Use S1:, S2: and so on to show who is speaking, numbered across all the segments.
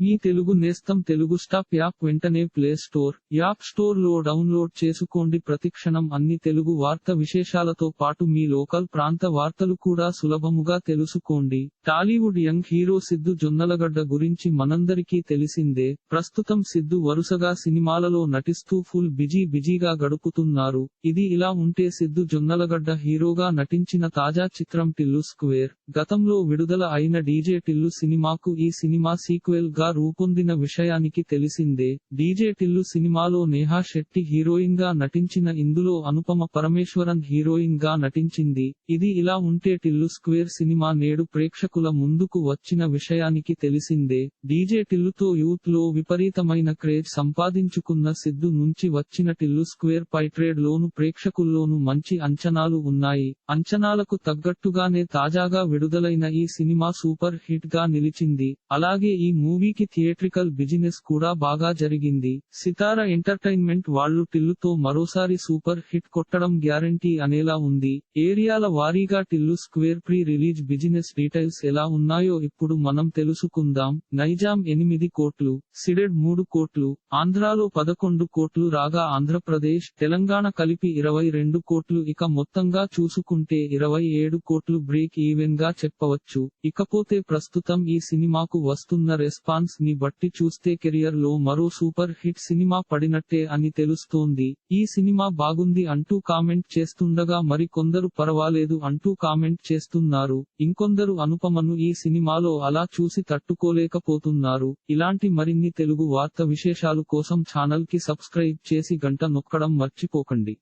S1: మీ తెలుగు నేస్తం Telugu stop app వెంటనే play store app స్టోర్లో డౌన్లోడ్ చేసుకోండి. ప్రతిక్షణం అన్ని తెలుగు వార్త విశేషాలతో పాటు మీ లోకల్ ప్రాంత వార్తలు కూడా సులభముగా తెలుసుకోండి. Tollywood young hero Siddu Jonnalagadda గురించి మనందరికీ తెలిసిందే ప్రస్తుతం సిద్దు వరుసగా సినిమాలలో నటిస్తూ ఫుల్ బిజీ బిజీగా గడుపుతున్నారు. ఇది ఇలా ఉంటే సిద్దు జొన్నలగడ్డ హీరోగా నటించిన తాజా చిత్రం టిల్లు స్క్వేర్. గతంలో విడుదల అయిన డీజే టిల్లు సినిమాకు ఈ సినిమా సీక్వెల్గా రూపొందిన విషయానికి తెలిసిందే. డీజే టిల్లు సినిమాలో నేహా శెట్టి హీరోయిన్గా నటించిన ఇందులో అనుపమ పరమేశ్వరన్ హీరోయిన్గా నటించింది. ఇది ఇలా ఉంటే టిల్లు స్క్వేర్ సినిమా నేడు ప్రేక్షకుల ముందుకు వచ్చిన విషయానికి తెలిసిందే. డీజే టిల్లుతో యూత్లో విపరీతమైన క్రేజ్ సంపాదించుకున్న సిద్ధు నుంచి వచ్చిన టిల్లు స్క్వేర్ పై ట్రేడ్ లోను ప్రేక్షకుల్లోనూ మంచి అంచనాలు ఉన్నాయి. అంచనాలకు తగ్గట్టుగానే తాజాగా విడుదలైన ఈ సినిమా సూపర్ హిట్గా నిలిచింది. అలాగే ఈ మూవీకి థియేట్రికల్ బిజినెస్ కూడా బాగా జరిగింది. సితార ఎంటర్టైన్మెంట్ వాళ్ళు టిల్లుతో మరోసారి సూపర్ హిట్ కొట్టడం గ్యారంటీ అనేలా ఉంది. ఏరియాల వారీగా Tillu square pre release business details ఎలా ఉన్నాయో ఇప్పుడు మనం తెలుసుకుందాం. నైజాం ఎనిమిది కోట్లు సిడెడ్ మూడు కోట్లు ఆంధ్రాలో పదకొండు కోట్లు రాగా ఆంధ్రప్రదేశ్ తెలంగాణ కలిపి ఇరవై రెండు కోట్లు ఇక మొత్తంగా చూసుకుంటే ఇరవై ఏడు కోట్లు బ్రేక్ ఈవెన్గా చెప్పవచ్చు. ఇకపోతే ప్రస్తుతం ఈ సినిమాకు వస్తున్న రెస్పాన్స్ ని బట్టి చూస్తే కెరియర్లో మరో సూపర్ హిట్ సినిమా పడినట్టే అని తెలుస్తోంది. ఈ సినిమా బాగుంది అంటూ కామెంట్ చేస్తుండగా మరి కొందరు పర్వాలేదు అంటూ కామెంట్ చేస్తున్నారు. ఇంకొందరు అనుపమను ఈ సినిమాలో అలా చూసి తట్టుకోలేకపోతున్నారు. ఇలాంటి మరిన్ని తెలుగు వార్త విశేషాలు కోసం ఛానల్కి సబ్స్క్రైబ్ చేసి గంట నొక్కడం మర్చిపోకండి.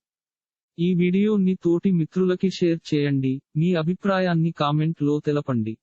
S1: ఈ వీడియోని తోటి మిత్రులకి షేర్ చేయండి. మీ అభిప్రాయాన్ని కామెంట్లో తెలపండి.